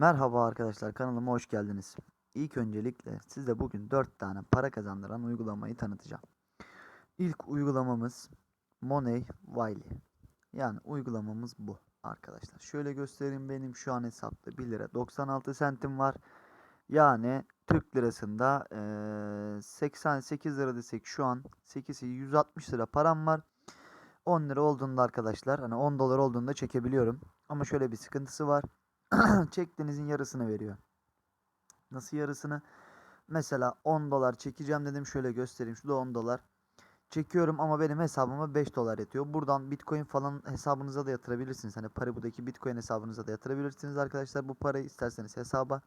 Merhaba arkadaşlar kanalıma hoş geldiniz. İlk öncelikle size bugün 4 tane para kazandıran uygulamayı tanıtacağım. İlk uygulamamız Money Wiley. Yani uygulamamız bu arkadaşlar. Şöyle göstereyim benim şu an hesapta 1 lira 96 sentim var. Yani Türk lirasında eee, 88 lira desek şu an 8'i 160 lira param var. 10 lira olduğunda arkadaşlar hani 10 dolar olduğunda çekebiliyorum. Ama şöyle bir sıkıntısı var. çektiğinizin yarısını veriyor. Nasıl yarısını? Mesela 10 dolar çekeceğim dedim. Şöyle göstereyim. Şurada 10 dolar. Çekiyorum ama benim hesabıma 5 dolar yatıyor. Buradan Bitcoin falan hesabınıza da yatırabilirsiniz. Hani Paribu'daki Bitcoin hesabınıza da yatırabilirsiniz arkadaşlar. Bu parayı isterseniz hesaba.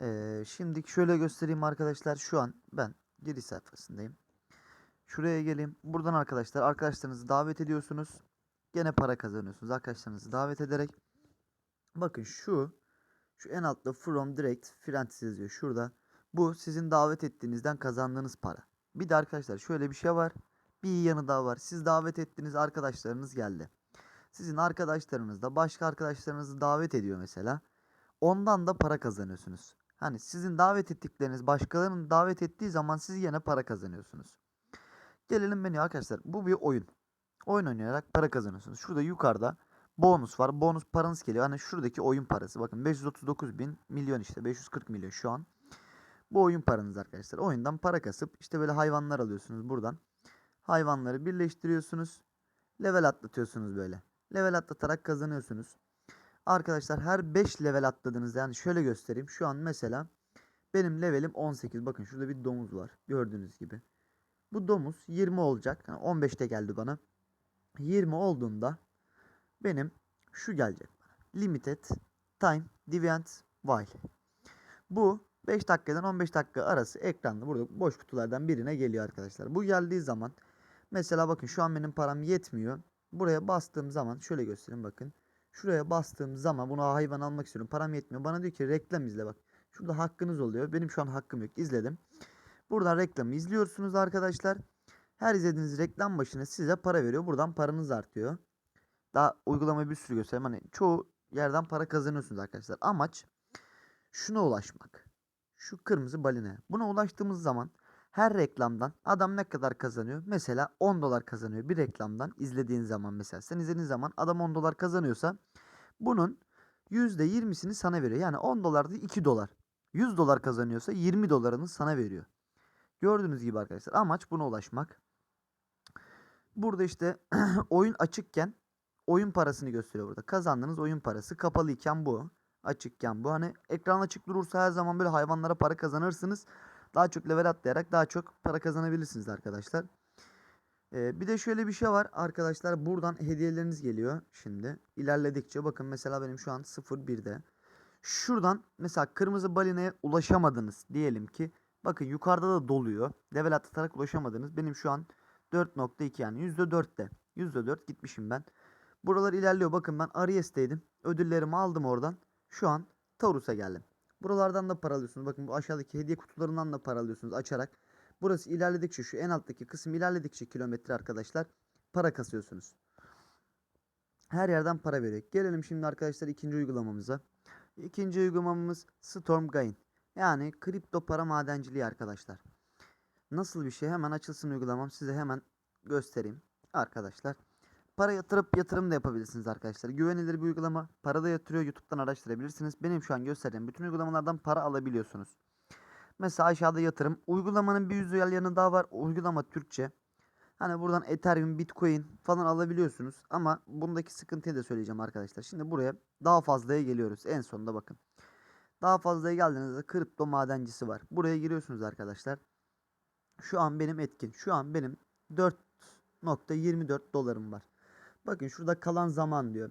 Ee, şimdi şöyle göstereyim arkadaşlar. Şu an ben giriş sayfasındayım. Şuraya geleyim. Buradan arkadaşlar arkadaşlarınızı davet ediyorsunuz. Gene para kazanıyorsunuz arkadaşlarınızı davet ederek. Bakın şu şu en altta from direct friends yazıyor şurada. Bu sizin davet ettiğinizden kazandığınız para. Bir de arkadaşlar şöyle bir şey var. Bir iyi yanı daha var. Siz davet ettiğiniz arkadaşlarınız geldi. Sizin arkadaşlarınız da başka arkadaşlarınızı davet ediyor mesela. Ondan da para kazanıyorsunuz. Hani sizin davet ettikleriniz başkalarının davet ettiği zaman siz yine para kazanıyorsunuz. Gelelim beni arkadaşlar. Bu bir oyun. Oyun oynayarak para kazanıyorsunuz. Şurada yukarıda bonus var. Bonus paranız geliyor. Hani şuradaki oyun parası. Bakın 539 bin milyon işte. 540 milyon şu an. Bu oyun paranız arkadaşlar. Oyundan para kasıp işte böyle hayvanlar alıyorsunuz buradan. Hayvanları birleştiriyorsunuz. Level atlatıyorsunuz böyle. Level atlatarak kazanıyorsunuz. Arkadaşlar her 5 level atladığınızda yani şöyle göstereyim. Şu an mesela benim levelim 18. Bakın şurada bir domuz var. Gördüğünüz gibi. Bu domuz 20 olacak. Yani 15'te geldi bana. 20 olduğunda benim şu gelecek. Limited time deviant while. Bu 5 dakikadan 15 dakika arası ekranda burada boş kutulardan birine geliyor arkadaşlar. Bu geldiği zaman mesela bakın şu an benim param yetmiyor. Buraya bastığım zaman şöyle göstereyim bakın. Şuraya bastığım zaman bunu hayvan almak istiyorum. Param yetmiyor. Bana diyor ki reklam izle bak. Şurada hakkınız oluyor. Benim şu an hakkım yok. İzledim. Buradan reklamı izliyorsunuz arkadaşlar. Her izlediğiniz reklam başına size para veriyor. Buradan paranız artıyor. Daha uygulamayı bir sürü göstereyim. Hani çoğu yerden para kazanıyorsunuz arkadaşlar. Amaç şuna ulaşmak. Şu kırmızı balinaya. Buna ulaştığımız zaman her reklamdan adam ne kadar kazanıyor? Mesela 10 dolar kazanıyor bir reklamdan izlediğin zaman mesela. Sen izlediğin zaman adam 10 dolar kazanıyorsa bunun %20'sini sana veriyor. Yani 10 dolar değil 2 dolar. 100 dolar kazanıyorsa 20 dolarını sana veriyor. Gördüğünüz gibi arkadaşlar amaç buna ulaşmak. Burada işte oyun açıkken oyun parasını gösteriyor burada. Kazandığınız oyun parası kapalıyken bu. Açıkken bu. Hani ekran açık durursa her zaman böyle hayvanlara para kazanırsınız. Daha çok level atlayarak daha çok para kazanabilirsiniz arkadaşlar. Ee, bir de şöyle bir şey var arkadaşlar. Buradan hediyeleriniz geliyor şimdi. ilerledikçe bakın mesela benim şu an 0.1'de. Şuradan mesela kırmızı balineye ulaşamadınız diyelim ki. Bakın yukarıda da doluyor. Level atlatarak ulaşamadınız. Benim şu an 4.2 yani %4'te. %4 gitmişim ben. Buralar ilerliyor. Bakın ben Aries'teydim. Ödüllerimi aldım oradan. Şu an Taurus'a geldim. Buralardan da para alıyorsunuz. Bakın bu aşağıdaki hediye kutularından da para alıyorsunuz açarak. Burası ilerledikçe şu en alttaki kısım ilerledikçe kilometre arkadaşlar para kasıyorsunuz. Her yerden para veriyor. Gelelim şimdi arkadaşlar ikinci uygulamamıza. İkinci uygulamamız Stormgain. Yani kripto para madenciliği arkadaşlar. Nasıl bir şey? Hemen açılsın uygulamam. Size hemen göstereyim. Arkadaşlar. Para yatırıp yatırım da yapabilirsiniz arkadaşlar. Güvenilir bir uygulama. Para da yatırıyor. YouTube'dan araştırabilirsiniz. Benim şu an gösterdiğim bütün uygulamalardan para alabiliyorsunuz. Mesela aşağıda yatırım. Uygulamanın bir yüzeyel yanı daha var. Uygulama Türkçe. Hani buradan Ethereum, Bitcoin falan alabiliyorsunuz. Ama bundaki sıkıntıyı da söyleyeceğim arkadaşlar. Şimdi buraya daha fazlaya geliyoruz. En sonunda bakın. Daha fazlaya geldiğinizde kripto madencisi var. Buraya giriyorsunuz arkadaşlar. Şu an benim etkin. Şu an benim 4.24 dolarım var. Bakın şurada kalan zaman diyor.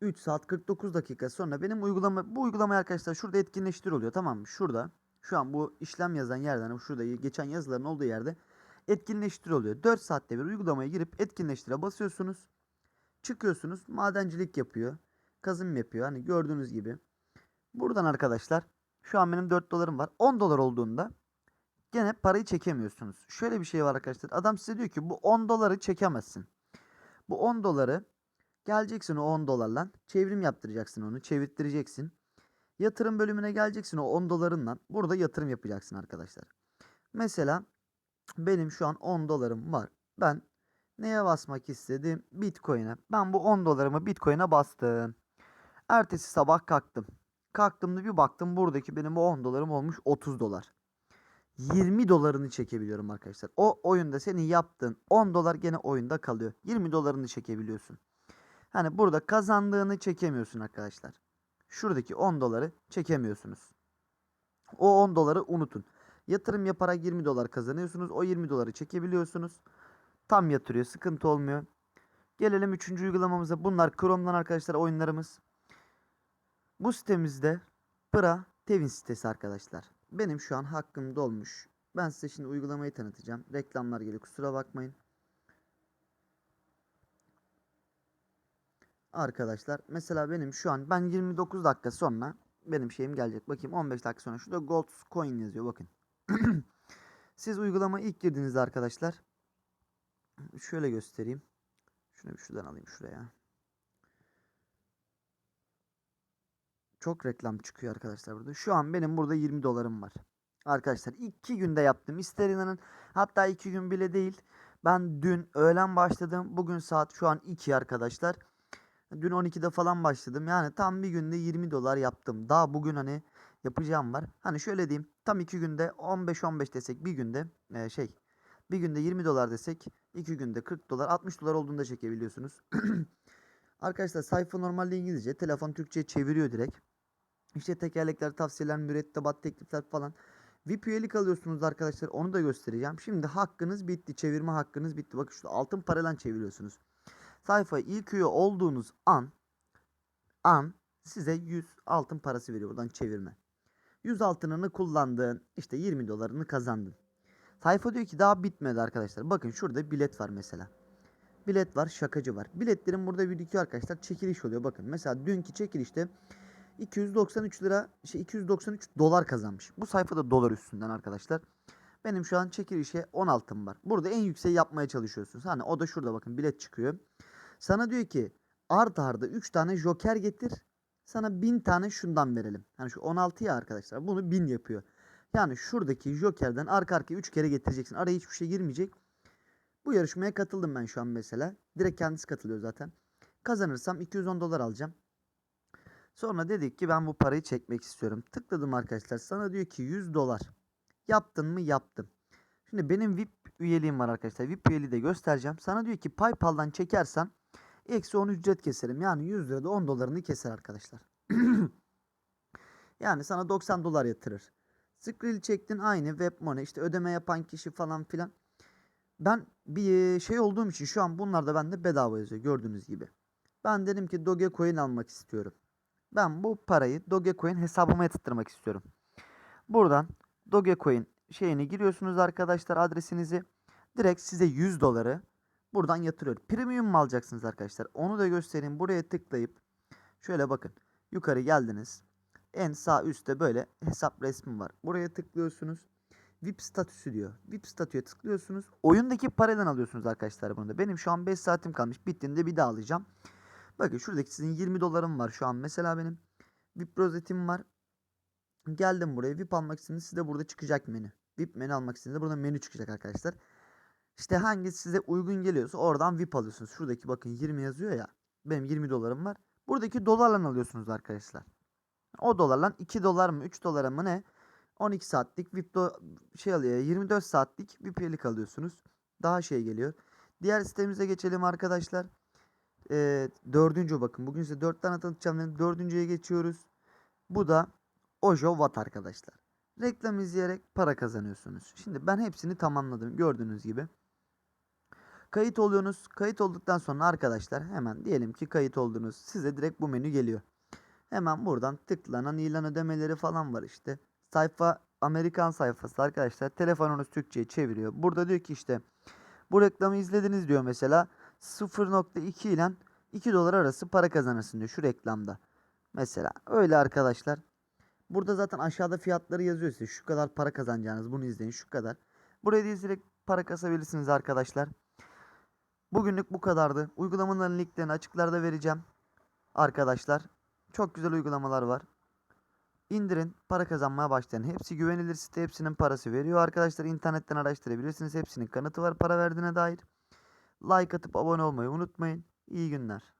3 saat 49 dakika sonra benim uygulama bu uygulamayı arkadaşlar şurada etkinleştir oluyor tamam mı? Şurada şu an bu işlem yazan yerden şurada geçen yazıların olduğu yerde etkinleştir oluyor. 4 saatte bir uygulamaya girip etkinleştire basıyorsunuz. Çıkıyorsunuz madencilik yapıyor. Kazım yapıyor hani gördüğünüz gibi. Buradan arkadaşlar şu an benim 4 dolarım var. 10 dolar olduğunda gene parayı çekemiyorsunuz. Şöyle bir şey var arkadaşlar. Adam size diyor ki bu 10 doları çekemezsin. Bu 10 doları geleceksin o 10 dolarla çevrim yaptıracaksın onu çevirttireceksin. Yatırım bölümüne geleceksin o 10 dolarından. Burada yatırım yapacaksın arkadaşlar. Mesela benim şu an 10 dolarım var. Ben neye basmak istedim? Bitcoin'e. Ben bu 10 dolarımı Bitcoin'e bastım. Ertesi sabah kalktım. Kalktığımda bir baktım buradaki benim o 10 dolarım olmuş 30 dolar. 20 dolarını çekebiliyorum arkadaşlar. O oyunda senin yaptığın 10 dolar gene oyunda kalıyor. 20 dolarını çekebiliyorsun. Hani burada kazandığını çekemiyorsun arkadaşlar. Şuradaki 10 doları çekemiyorsunuz. O 10 doları unutun. Yatırım yaparak 20 dolar kazanıyorsunuz. O 20 doları çekebiliyorsunuz. Tam yatırıyor. Sıkıntı olmuyor. Gelelim 3. uygulamamıza. Bunlar Chrome'dan arkadaşlar oyunlarımız. Bu sitemizde Pıra Tevin sitesi arkadaşlar. Benim şu an hakkım dolmuş. Ben size şimdi uygulamayı tanıtacağım. Reklamlar geliyor kusura bakmayın. Arkadaşlar mesela benim şu an ben 29 dakika sonra benim şeyim gelecek. Bakayım 15 dakika sonra şurada Gold Coin yazıyor bakın. Siz uygulama ilk girdiğinizde arkadaşlar şöyle göstereyim. Şunu bir şuradan alayım şuraya. Çok reklam çıkıyor arkadaşlar burada. Şu an benim burada 20 dolarım var. Arkadaşlar 2 günde yaptım. İster inanın hatta 2 gün bile değil. Ben dün öğlen başladım. Bugün saat şu an 2 arkadaşlar. Dün 12'de falan başladım. Yani tam bir günde 20 dolar yaptım. Daha bugün hani yapacağım var. Hani şöyle diyeyim. Tam 2 günde 15-15 desek bir günde e, şey bir günde 20 dolar desek 2 günde 40 dolar 60 dolar olduğunda çekebiliyorsunuz. Arkadaşlar sayfa normalde İngilizce. Telefon Türkçe'ye çeviriyor direkt. İşte tekerlekler, tavsiyeler, mürettebat, teklifler falan. VIP üyelik alıyorsunuz arkadaşlar. Onu da göstereceğim. Şimdi hakkınız bitti. Çevirme hakkınız bitti. Bakın şurada altın parayla çeviriyorsunuz. Sayfaya ilk üye olduğunuz an an size 100 altın parası veriyor buradan çevirme. 100 altınını kullandın. işte 20 dolarını kazandın. Sayfa diyor ki daha bitmedi arkadaşlar. Bakın şurada bilet var mesela. Bilet var, şakacı var. Biletlerin burada birikiyor arkadaşlar. Çekiliş oluyor. Bakın mesela dünkü çekilişte 293 lira şey 293 dolar kazanmış. Bu sayfada dolar üstünden arkadaşlar. Benim şu an çekilişe 10 altın var. Burada en yükseği yapmaya çalışıyorsunuz. Hani o da şurada bakın bilet çıkıyor. Sana diyor ki art arda 3 tane joker getir. Sana 1000 tane şundan verelim. Hani şu 16 ya arkadaşlar. Bunu 1000 yapıyor. Yani şuradaki jokerden arka arkaya 3 kere getireceksin. Araya hiçbir şey girmeyecek. Bu yarışmaya katıldım ben şu an mesela. Direkt kendisi katılıyor zaten. Kazanırsam 210 dolar alacağım. Sonra dedik ki ben bu parayı çekmek istiyorum. Tıkladım arkadaşlar. Sana diyor ki 100 dolar. Yaptın mı? Yaptım. Şimdi benim VIP üyeliğim var arkadaşlar. VIP üyeliği de göstereceğim. Sana diyor ki PayPal'dan çekersen eksi 10 ücret keserim. Yani 100 lirada 10 dolarını keser arkadaşlar. yani sana 90 dolar yatırır. Skrill çektin aynı web money işte ödeme yapan kişi falan filan. Ben bir şey olduğum için şu an bunlar da bende bedava yazıyor gördüğünüz gibi. Ben dedim ki Dogecoin almak istiyorum. Ben bu parayı Dogecoin hesabıma yatırtmak istiyorum. Buradan Dogecoin şeyini giriyorsunuz arkadaşlar adresinizi. Direkt size 100 doları buradan yatırıyor. Premium mu alacaksınız arkadaşlar? Onu da göstereyim. Buraya tıklayıp şöyle bakın. Yukarı geldiniz. En sağ üstte böyle hesap resmi var. Buraya tıklıyorsunuz. VIP statüsü diyor. VIP statüye tıklıyorsunuz. Oyundaki paradan alıyorsunuz arkadaşlar bunu da. Benim şu an 5 saatim kalmış. Bittiğinde bir daha alacağım. Bakın şuradaki sizin 20 dolarım var şu an. Mesela benim VIP rozetim var. Geldim buraya VIP almak istediğinizde size burada çıkacak menü. VIP menü almak istediğinizde burada menü çıkacak arkadaşlar. İşte hangisi size uygun geliyorsa oradan VIP alıyorsunuz. Şuradaki bakın 20 yazıyor ya. Benim 20 dolarım var. Buradaki dolarla alıyorsunuz arkadaşlar. O dolarla 2 dolar mı 3 dolara mı ne? 12 saatlik VIP do- şey alıyor. 24 saatlik VIP üyelik alıyorsunuz. Daha şey geliyor. Diğer sitemize geçelim arkadaşlar. Ee, dördüncü bakın. Bugün size 4 tane tanıtacağım. dedim. Dördüncüye geçiyoruz. Bu da Ojo Watt arkadaşlar. Reklam izleyerek para kazanıyorsunuz. Şimdi ben hepsini tamamladım. Gördüğünüz gibi. Kayıt oluyorsunuz. Kayıt olduktan sonra arkadaşlar hemen diyelim ki kayıt oldunuz. Size direkt bu menü geliyor. Hemen buradan tıklanan ilan ödemeleri falan var işte. Sayfa Amerikan sayfası arkadaşlar. Telefonunuz Türkçe'ye çeviriyor. Burada diyor ki işte bu reklamı izlediniz diyor mesela. 0.2 ile 2 dolar arası para kazanırsın diyor şu reklamda. Mesela öyle arkadaşlar. Burada zaten aşağıda fiyatları yazıyor size. Şu kadar para kazanacağınız bunu izleyin şu kadar. Buraya dizerek para kasabilirsiniz arkadaşlar. Bugünlük bu kadardı. Uygulamaların linklerini açıklarda vereceğim. Arkadaşlar çok güzel uygulamalar var. İndirin, para kazanmaya başlayın. Hepsi güvenilir site, hepsinin parası veriyor. Arkadaşlar internetten araştırabilirsiniz. Hepsinin kanıtı var para verdiğine dair. Like atıp abone olmayı unutmayın. İyi günler.